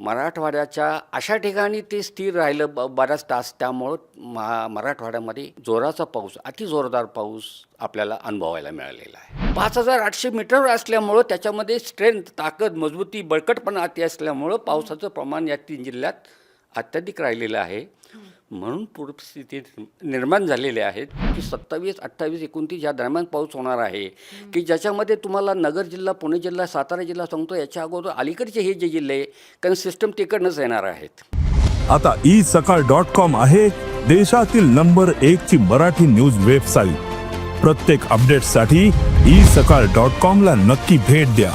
मराठवाड्याच्या अशा ठिकाणी ते स्थिर राहिलं ब बऱ्याच तास. त्यामुळं महा मराठवाड्यामध्ये जोराचा पाऊस अति जोरदार पाऊस आपल्याला अनुभवायला मिळालेला आहे. पाच हजार आठशे मीटर असल्यामुळं त्याच्यामध्ये स्ट्रेंथ ताकद मजबूती बळकटपणा अति असल्यामुळं पावसाचं प्रमाण या तीन जिल्ह्यात अत्याधिक राहिलेलं आहे. म्हणून पूरस्थिती निर्माण झालेले आहेत की सत्तावीस अठ्ठावीस एकोणतीस या दरम्यान पाऊस होणार आहे. की ज्याच्यामध्ये तुम्हाला नगर जिल्हा पुणे जिल्हा सातारा जिल्हा सांगतो याच्या अगोदर अलीकडचे हे जे जिल्हे कारण सिस्टम तिकडनंच येणार आहेत. आता ई सकाळ डॉट कॉम आहे देशातील नंबर एक ची मराठी न्यूज वेबसाईट प्रत्येक अपडेटसाठी ई सकाळ डॉट कॉम ला नक्की भेट द्या.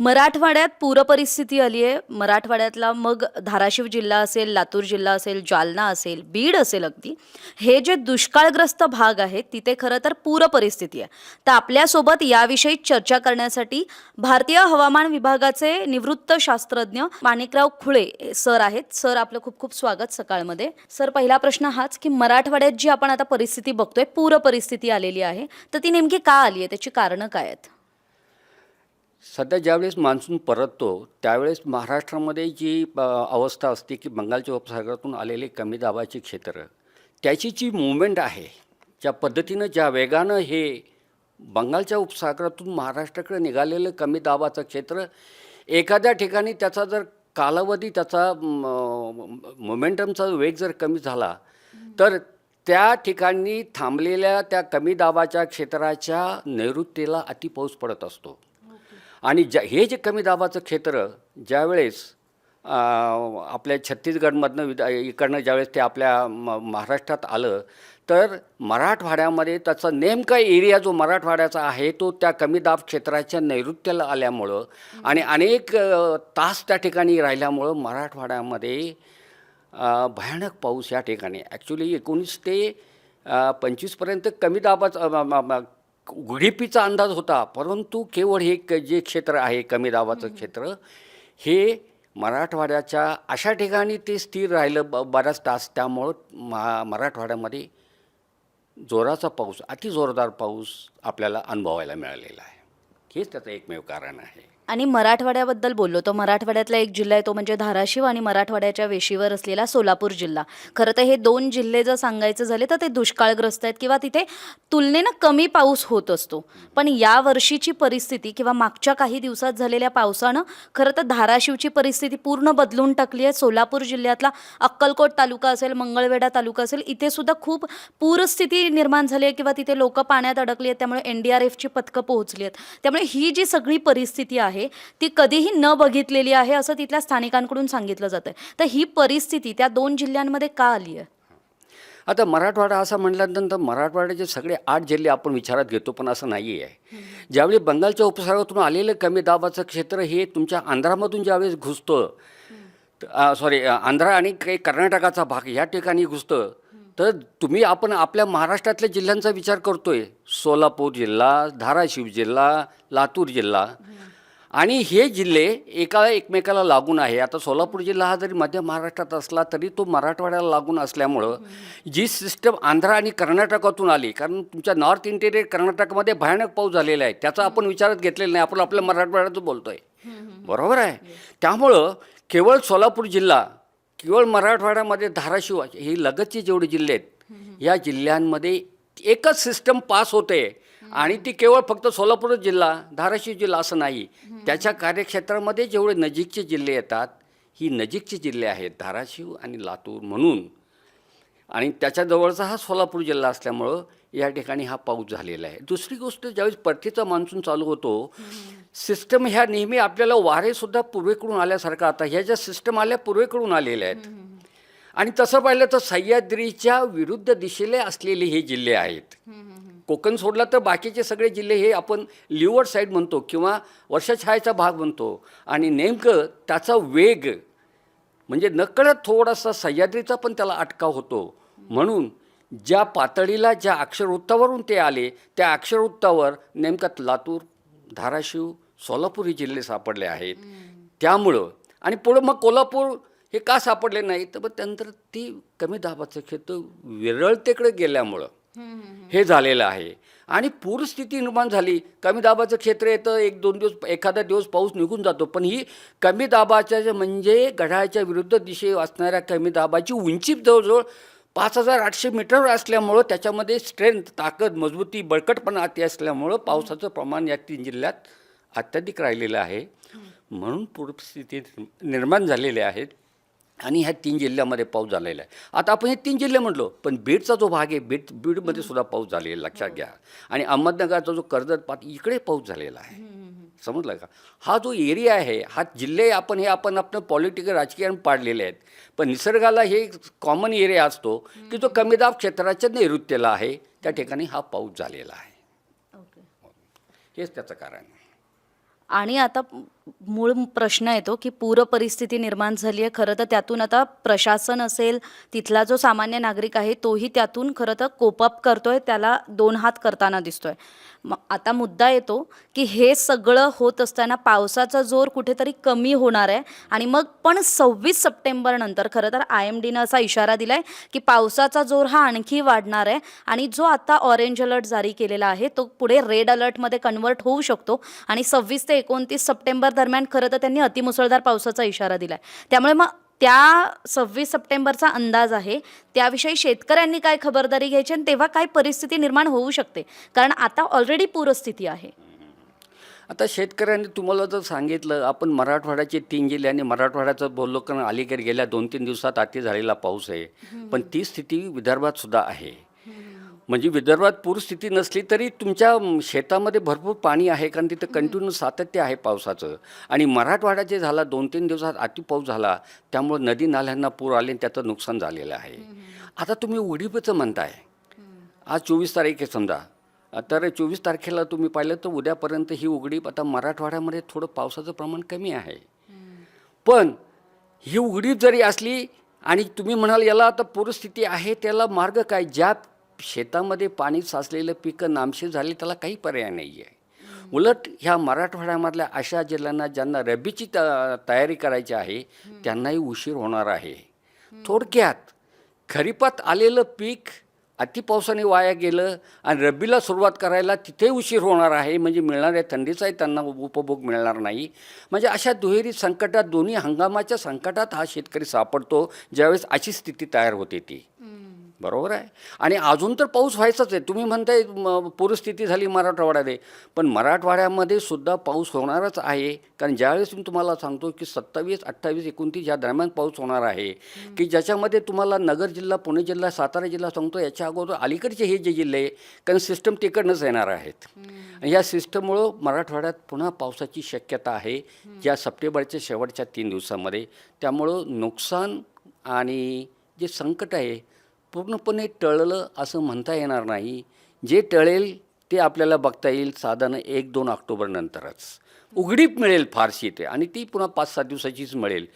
मराठवाड्यात पूरपरिस्थिती आली आहे. मराठवाड्यातला मग धाराशिव जिल्हा असेल लातूर जिल्हा असेल जालना असेल बीड असेल अगदी हे जे दुष्काळग्रस्त भाग आहेत तिथे खरं तर पूरपरिस्थिती आहे. तर आपल्यासोबत याविषयी चर्चा करण्यासाठी भारतीय हवामान विभागाचे निवृत्त शास्त्रज्ञ माणिकराव खुळे सर आहेत. सर आपलं खूप खूप स्वागत सकाळमध्ये. सर पहिला प्रश्न हाच की मराठवाड्यात जी आपण आता परिस्थिती बघतोय पूर परिस्थिती आलेली आहे तर ती नेमकी का आली आहे? त्याची कारणं काय आहेत? सध्या ज्यावेळेस मान्सून परततो त्यावेळेस महाराष्ट्रामध्ये जी अवस्था असते की बंगालच्या उपसागरातून आलेले कमी दाबाचे क्षेत्र त्याची जी मुवमेंट आहे ज्या पद्धतीनं ज्या वेगानं हे बंगालच्या उपसागरातून महाराष्ट्राकडे निघालेलं कमी दाबाचं क्षेत्र एखाद्या ठिकाणी त्याचा जर कालावधी त्याचा मोमेंटमचा वेग जर कमी झाला तर त्या ठिकाणी थांबलेल्या त्या कमी दाबाच्या क्षेत्राच्या नैऋत्येला अतिपाऊस पडत असतो. आणि ज्या हे जे कमी दाबाचं क्षेत्र ज्यावेळेस आपल्या छत्तीसगडमधनं विद इकडनं ज्यावेळेस ते आपल्या म महाराष्ट्रात आलं तर मराठवाड्यामध्ये त्याचा नेमका एरिया जो मराठवाड्याचा आहे तो त्या कमी दाब क्षेत्राच्या नैऋत्याला आल्यामुळं आणि अनेक तास त्या ठिकाणी राहिल्यामुळं मराठवाड्यामध्ये भयानक पाऊस या ठिकाणी. ॲक्च्युली एकोणीस ते पंचवीसपर्यंत कमी दाबाचा गुढीपीचा अंदाज होता परंतु केवळ हे क- जे क्षेत्र आहे कमी दाबाचं क्षेत्र हे मराठवाड्याच्या अशा ठिकाणी ते स्थिर राहिलं ब बराच तास. त्यामुळं मा मराठवाड्यामध्ये जोराचा पाऊस अति जोरदार पाऊस आपल्याला अनुभवायला मिळालेला आहे. हेच त्याचं एकमेव कारण आहे. आणि मराठवाड्याबद्दल बोललो. तर मराठवाड्यातला एक जिल्हा आहे तो म्हणजे धाराशिव आणि मराठवाड्याच्या वेशीवर असलेला सोलापूर जिल्हा. खरं तर हे दोन जिल्हे जर सांगायचं झाले तर ते दुष्काळग्रस्त आहेत किंवा तिथे तुलनेनं कमी पाऊस होत असतो. पण या वर्षीची परिस्थिती किंवा मागच्या काही दिवसात झालेल्या पावसानं खरं तर धाराशिवची परिस्थिती पूर्ण बदलून टाकली आहे. सोलापूर जिल्ह्यातला अक्कलकोट तालुका असेल मंगळवेढा तालुका असेल इथे सुद्धा खूप पूरस्थिती निर्माण झाली आहे किंवा तिथे लोक पाण्यात अडकली आहेत त्यामुळे एन डी आर एफची पथकं पोहोचली आहेत. त्यामुळे ही जी सगळी परिस्थिती आहे ती कधीही न बघितलेली आहे असं तिथल्या स्थानिकांकडून सांगितलं जातं तर ही परिस्थिती त्या दोन जिल्ह्यांमध्ये का आली आहे? आता मराठवाडा असं म्हटल्यानंतर मराठवाड्याचे सगळे आठ जिल्हे आपण विचारात घेतो पण असं नाही आहे ज्यावेळी बंगालच्या उपसागरातून आलेलं कमी दाबाचं क्षेत्र हे तुमच्या आंध्रामधून ज्यावेळेस घुसतं सॉरी आंध्रा आणि काही कर्नाटकाचा भाग या ठिकाणी घुसतं तर तुम्ही आपण आपल्या महाराष्ट्रातल्या जिल्ह्यांचा विचार करतोय. सोलापूर जिल्हा धाराशिव जिल्हा लातूर जिल्हा. आणि हे जिल्हे एका एकमेकाला लागून आहे. आता सोलापूर जिल्हा हा जरी मध्य महाराष्ट्रात असला तरी तो मराठवाड्याला लागून असल्यामुळं जी सिस्टम आंध्र आणि कर्नाटकातून आली कारण तुमच्या नॉर्थ इंटेरियर कर्नाटकमध्ये भयानक पाऊस झालेला आहे त्याचा आपण विचारात घेतलेला नाही आपण आपल्या मराठवाड्यातच बोलतोय. बरोबर आहे? त्यामुळं केवळ सोलापूर जिल्हा केवळ मराठवाड्यामध्ये धाराशिव हे लगतचे जेवढे जिल्हे आहेत या जिल्ह्यांमध्ये एकच सिस्टम पास होते. आणि ती केवळ फक्त सोलापूर जिल्हा धाराशिव जिल्हा असं नाही. त्याच्या कार्यक्षेत्रामध्ये जेवढे नजीकचे जिल्हे येतात ही नजीकचे जिल्हे आहेत धाराशिव आणि लातूर म्हणून. आणि त्याच्याजवळचा हा सोलापूर जिल्हा असल्यामुळं या ठिकाणी हा पाऊस झालेला आहे. दुसरी गोष्ट ज्यावेळेस परतीचा मान्सून चालू होतो सिस्टम ह्या नेहमी आपल्याला वारेसुद्धा पूर्वेकडून आल्यासारखं आता ह्या ज्या सिस्टम आल्या पूर्वेकडून आलेल्या आहेत. आणि तसं पाहिलं तर सह्याद्रीच्या विरुद्ध दिशेला असलेले हे जिल्हे आहेत. कोकण सोडला तर बाकीचे सगळे जिल्हे हे आपण लिव्हर साईड म्हणतो किंवा वर्षाछायाचा भाग म्हणतो. आणि नेमकं त्याचा वेग म्हणजे नकळत थोडासा सह्याद्रीचा पण त्याला अटकाव होतो. म्हणून ज्या पातळीला ज्या अक्षरवृत्तावरून ते आले त्या अक्षरवृत्तावर नेमकं लातूर धाराशिव सोलापूर हे जिल्हे सापडले आहेत. त्यामुळं आणि पुढं मग कोल्हापूर हे का सापडले नाही तर मग त्यानंतर ती कमी दाबाचं क्षेत्र विरळतेकडे गेल्यामुळं. हे झालेलं आहे. आणि पूरस्थिती निर्माण झाली. कमी दाबाचं क्षेत्र येतं. एक दोन दिवस एखादा दिवस पाऊस निघून जातो. पण ही कमी दाबाच्या म्हणजे गडाच्या विरुद्ध दिशे असणाऱ्या कमी दाबाची उंची जवळजवळ पाच हजार आठशे मीटरवर असल्यामुळं त्याच्यामध्ये स्ट्रेंथ ताकद मजबूती बळकटपणा अति असल्यामुळं पावसाचं प्रमाण या तीन जिल्ह्यात अत्याधिक राहिलेलं आहे. म्हणून पूरस्थिती निर्माण झालेले आहेत. आणि ह्या तीन जिल्ह्यामध्ये पाऊस झालेला आहे. आता आपण हे तीन जिल्हे म्हटलो पण बीडचा जो भाग आहे बीड बीडमध्ये सुद्धा पाऊस झालेला आहे, लक्षात घ्या. आणि अहमदनगरचा जो कर्जत पाट इकडे पाऊस झालेला आहे. समजलं का? हा जो एरिया आहे हा जिल्हे आपण हे आपण आपलं पॉलिटिकल राजकीय पाडलेले आहेत. पण निसर्गाला हे कॉमन एरिया असतो की जो कमी दाब क्षेत्राच्या नैऋत्येला आहे त्या ठिकाणी हा पाऊस झालेला आहे. हेच त्याचं कारण आहे. आणि आता मूळ प्रश्न येतो की पूर परिस्थिती निर्माण झाली आहे. खरं तर त्यातून आता प्रशासन असेल तिथला जो सामान्य नागरिक आहे तोही त्यातून खरं तर कोपअप करतोय त्याला दोन हात करताना दिसतोय. मग आता मुद्दा येतो की हे सगळं होत असताना पावसाचा जोर कुठेतरी कमी होणार आहे. आणि मग पण सव्वीस सप्टेंबर नंतर खरं तर आय एम डीनं असा इशारा दिलाय की पावसाचा जोर हा आणखी वाढणार आहे. आणि जो आता ऑरेंज अलर्ट जारी केलेला आहे तो पुढे रेड अलर्टमध्ये कन्वर्ट होऊ शकतो. आणि सव्वीस ते एकोणतीस सप्टेंबर दरम्यान खरं तर त्यांनी अतिमुसळधार पावसाचा इशारा दिलाय. त्यामुळे मग त्या सव्वीस सप्टेंबरचा अंदाज आहे. त्याविषयी शेतकऱ्यांनी काय खबरदारी घ्यायची आणि तेव्हा काय परिस्थिती निर्माण होऊ शकते? कारण आता ऑलरेडी पूरस्थिती आहे. आता शेतकऱ्यांनी तुम्हाला जर सांगितलं आपण मराठवाड्याचे तीन जिल्हे आणि मराठवाड्याचं बोललो कारण अलीकडे गेल्या दोन तीन दिवसात अति झालेला पाऊस आहे. पण ती स्थिती विदर्भात सुद्धा आहे. म्हणजे विदर्भात पूरस्थिती नसली तरी तुमच्या शेतामध्ये भरपूर पाणी आहे कारण तिथं कंटिन्यू सातत्य आहे पावसाचं. आणि मराठवाड्यात जे झाला दोन तीन दिवसात अति पाऊस झाला त्यामुळे नदी नाल्यांना पूर आले आणि त्याचं नुकसान झालेलं आहे. आता तुम्ही उडीपचं म्हणताय. आज चोवीस तारीख आहे समजा. तर चोवीस तारखेला तुम्ही पाहिलं तर उद्यापर्यंत ही उघडीप आता मराठवाड्यामध्ये थोडं पावसाचं प्रमाण कमी आहे. पण ही उघडीप जरी असली आणि तुम्ही म्हणाल याला आता पूरस्थिती आहे त्याला मार्ग काय? ज्या शेतामध्ये पाणी साचलेलं पिकं नामशेष झाले त्याला काही पर्याय नाही आहे उलट ह्या मराठवाड्यामधल्या अशा जिल्ह्यांना ज्यांना रब्बीची त तयारी करायची आहे त्यांनाही उशीर होणार आहे. थोडक्यात खरीपात आलेलं पीक अतिपावसाने वाया गेलं आणि रब्बीला सुरुवात करायला तिथे उशीर होणार आहे म्हणजे मिळणाऱ्या थंडीचाही त्यांना उपभोग मिळणार नाही. म्हणजे अशा दुहेरी संकटात दोन्ही हंगामाच्या संकटात हा शेतकरी सापडतो ज्यावेळेस अशी स्थिती तयार होते ती. बरोबर आहे? आणि अजून तर पाऊस व्हायचाच आहे. तुम्ही म्हणताय म, पूरस्थिती झाली मराठवाड्यामध्ये. पण मराठवाड्यामध्ये सुद्धा पाऊस होणारच आहे. कारण ज्यावेळेस मी तुम्हाला सांगतो की सत्तावीस अठ्ठावीस एकोणतीस या दरम्यान पाऊस होणार आहे. की ज्याच्यामध्ये तुम्हाला नगर जिल्हा पुणे जिल्हा सातारा जिल्हा सांगतो याच्या अगोदर अलीकडचे हे जे जिल्हे आहे, कारण सिस्टम तिकडनंच येणार आहेत. आणि या सिस्टममुळं मराठवाड्यात पुन्हा पावसाची शक्यता आहे. ज्या सप्टेंबरच्या शेवटच्या तीन दिवसामध्ये. त्यामुळं नुकसान आणि जे संकट आहे पूर्णपणे टळलं असं म्हणता येणार नाही. जे टळेल ते आपल्याला बघता येईल साधारण एक दोन ऑक्टोबर नंतरच. उघडीप मिळेल फारशी ते आणि ती पुन्हा पाच सात दिवसाचीच मिळेल.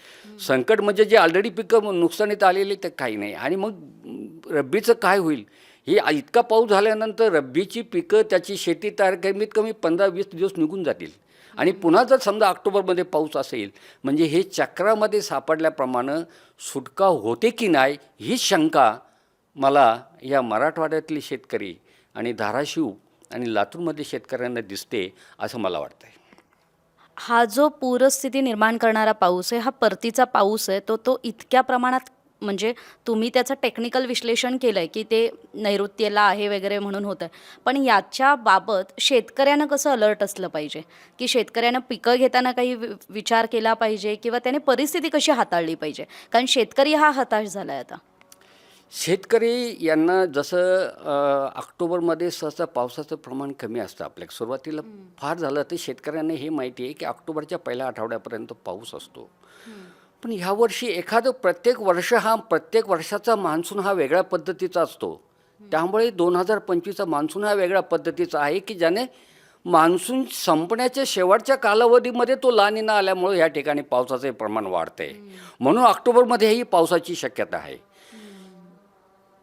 संकट म्हणजे जे ऑलरेडी पिकं नुकसानीत आलेले ते काही नाही. आणि मग रब्बीचं काय होईल? हे इतका पाऊस झाल्यानंतर रब्बीची पिकं त्याची शेती तयार कमीत कमी पंधरा वीस दिवस निघून जातील. आणि पुन्हा जर समजा ऑक्टोबरमध्ये पाऊस असेल म्हणजे हे चक्रामध्ये सापडल्याप्रमाणे सुटका होते की नाही ही शंका मला या मराठवाड्यातले शेतकरी आणि धाराशिव आणि लातूरमध्ये शेतकऱ्यांना दिसते असं मला वाटतं आहे हा जो पूरस्थिती निर्माण करणारा पाऊस आहे हा परतीचा पाऊस आहे तो तो इतक्या प्रमाणात म्हणजे तुम्ही त्याचं टेक्निकल विश्लेषण केलं आहे की ते नैऋत्येला आहे वगैरे म्हणून होतं आहे पण याच्याबाबत शेतकऱ्यानं कसं अलर्ट असलं पाहिजे? की शेतकऱ्यानं पिकं घेताना काही वि- विचार केला पाहिजे किंवा त्याने परिस्थिती कशी हाताळली पाहिजे? कारण शेतकरी हा हताश झाला आहे आता. शेतकरी यांना जसं ऑक्टोबरमध्ये सहसा पावसाचं प्रमाण कमी असतं आपल्या सुरुवातीला फार झालं तर शेतकऱ्यांना हे माहिती आहे की ऑक्टोबरच्या पहिल्या आठवड्यापर्यंत पाऊस असतो. पण ह्यावर्षी एखादं प्रत्येक वर्ष हा प्रत्येक वर्षाचा मान्सून हा वेगळ्या पद्धतीचा असतो. त्यामुळे दोन हजार पंचवीसचा मान्सून हा वेगळ्या पद्धतीचा आहे की ज्याने मान्सून संपण्याच्या शेवटच्या कालावधीमध्ये तो लानिना आल्यामुळे या ठिकाणी पावसाचे प्रमाण वाढते म्हणून ऑक्टोबरमध्येही पावसाची शक्यता आहे.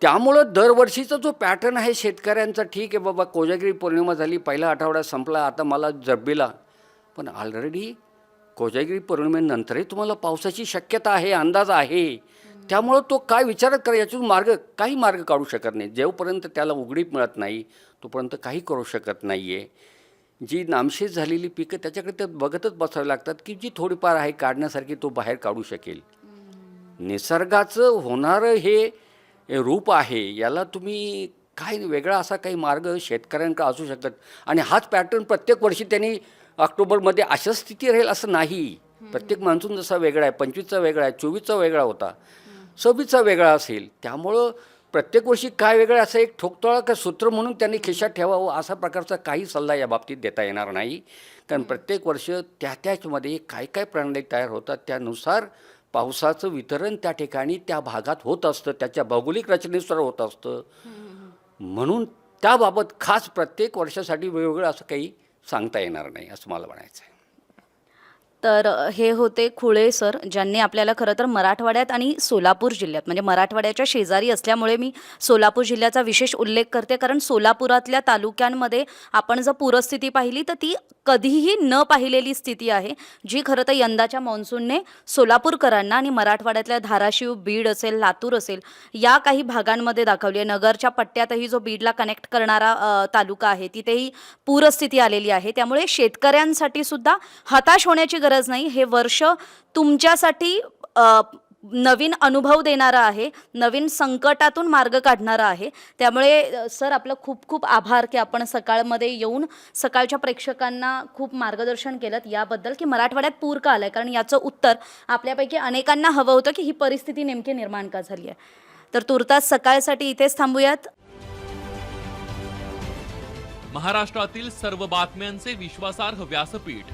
त्यामुळं दरवर्षीचा जो पॅटर्न आहे शेतकऱ्यांचा ठीक आहे बाबा कोजागिरी पौर्णिमा झाली पहिला आठवडा संपला आता मला जब्बीला. पण ऑलरेडी कोजागिरी पौर्णिमेनंतरही तुम्हाला पावसाची शक्यता आहे अंदाज आहे. त्यामुळं तो काय विचारत करा याच्यातून मार्ग काही मार्ग काढू शकत नाही. जेवपर्यंत त्याला उघडीप मिळत नाही तोपर्यंत काही करू शकत नाही आहे जी नामशेष झालेली पिकं त्याच्याकडे ते बघतच बसावे लागतात की जी थोडीफार आहे काढण्यासारखी तो बाहेर काढू शकेल. निसर्गाचं होणारं हे रूप आहे याला तुम्ही काय वेगळा असा काही मार्ग शेतकऱ्यांकडे असू शकतात. आणि हाच पॅटर्न प्रत्येक वर्षी त्यांनी ऑक्टोबरमध्ये अशाच स्थिती राहील असं नाही. प्रत्येक मान्सून जसा वेगळा आहे पंचवीसचा वेगळा आहे चोवीसचा वेगळा होता. सव्वीसचा वेगळा असेल. त्यामुळं प्रत्येक वर्षी काय वेगळं असं एक ठोकतोळा का सूत्र म्हणून त्यांनी खिशात ठेवावं असा प्रकारचा काही सल्ला या बाबतीत देता येणार नाही. कारण प्रत्येक वर्ष त्या त्याचमध्ये काय काय प्रणाली तयार होतात. त्यानुसार पावसाचं वितरण त्या ठिकाणी त्या भागात होत असतं त्याच्या भौगोलिक रचनेनुसार होत असतं. म्हणून त्याबाबत खास प्रत्येक वर्षासाठी वेगवेगळं असं काही सांगता येणार नाही असं मला म्हणायचं आहे तर हे होते खुळे सर ज्यांनी आपल्याला खरं तर मराठवाड्यात आणि सोलापूर जिल्ह्यात म्हणजे मराठवाड्याच्या शेजारी असल्यामुळे मी सोलापूर जिल्ह्याचा विशेष उल्लेख करते. कारण सोलापुरातल्या तालुक्यांमध्ये आपण जर पूरस्थिती पाहिली तर ती कधीही न पाहिलेली स्थिती आहे जी खरं तर यंदाच्या मान्सूनने सोलापूरकरांना आणि मराठवाड्यातल्या धाराशिव बीड असेल लातूर असेल या काही भागांमध्ये दाखवली आहे. नगरच्या पट्ट्यातही जो बीडला कनेक्ट करणारा तालुका आहे तिथेही पूरस्थिती आलेली आहे. त्यामुळे शेतकऱ्यांसाठी सुद्धा हताश होण्याची गरज नाही. हे वर्ष तुमच्यासाठी नवीन अनुभव देणारा आहे. नवीन संकटातून मार्ग काढणारा आहे. त्यामुळे सर आपलं खूप खूप आभार की आपण सकाळमध्ये येऊन सकाळच्या प्रेक्षकांना खूप मार्गदर्शन केलं याबद्दल की मराठवाड्यात पूर का आलाय? कारण याचं उत्तर आपल्यापैकी अनेकांना हवं होतं की ही परिस्थिती नेमकी निर्माण का झाली आहे. तर तुर्तास सकाळसाठी इथेच थांबूयात. महाराष्ट्रातील सर्व बातम्यांचे विश्वासार्ह व्यासपीठ.